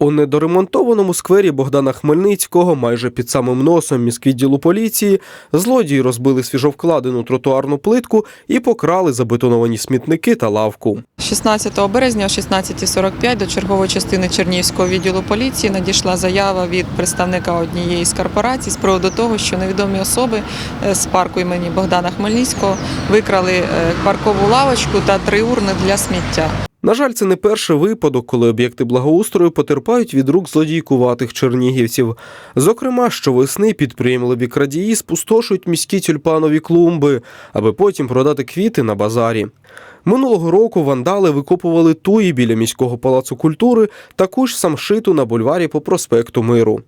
У недоремонтованому сквері Богдана Хмельницького, майже під самим носом міськвідділу поліції, злодії розбили свіжовкладену тротуарну плитку і покрали забетоновані смітники та лавку. 16 березня о 16.45 до чергової частини Чернігівського відділу поліції надійшла заява від представника однієї з корпорацій з приводу того, що невідомі особи е, з парку імені Богдана Хмельницького викрали е, паркову лавочку та три урни для сміття. На жаль, це не перший випадок, коли об'єкти благоустрою потерпають від рук злодійкуватих чернігівців. Зокрема, щовесни підприємливі крадії спустошують міські тюльпанові клумби, аби потім продати квіти на базарі. Минулого року вандали викопували туї біля міського палацу культури, таку ж самшиту на бульварі по проспекту Миру.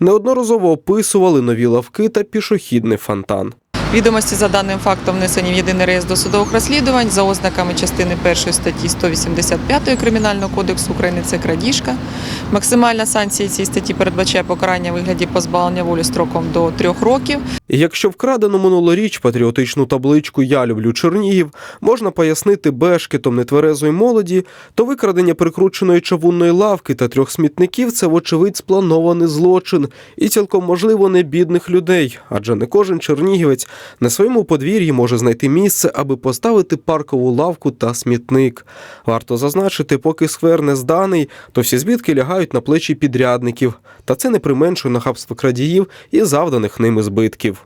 Неодноразово описували нові лавки та пішохідний фонтан. Відомості за даним фактом внесені в єдиний реєстр досудових розслідувань за ознаками частини 1 статті 185 Кримінального кодексу України це крадіжка. Максимальна санкція цієї статті передбачає покарання у вигляді позбавлення волі строком до трьох років. Якщо вкрадену минулоріч патріотичну табличку Я люблю Чернігів можна пояснити бешкетом нетверезої молоді, то викрадення прикрученої чавунної лавки та трьох смітників це вочевидь спланований злочин і цілком можливо не бідних людей, адже не кожен чернігівець на своєму подвір'ї може знайти місце, аби поставити паркову лавку та смітник. Варто зазначити, поки сквер не зданий, то всі збитки лягають на плечі підрядників, та це не применшує нахабство крадіїв і завданих ними збитків.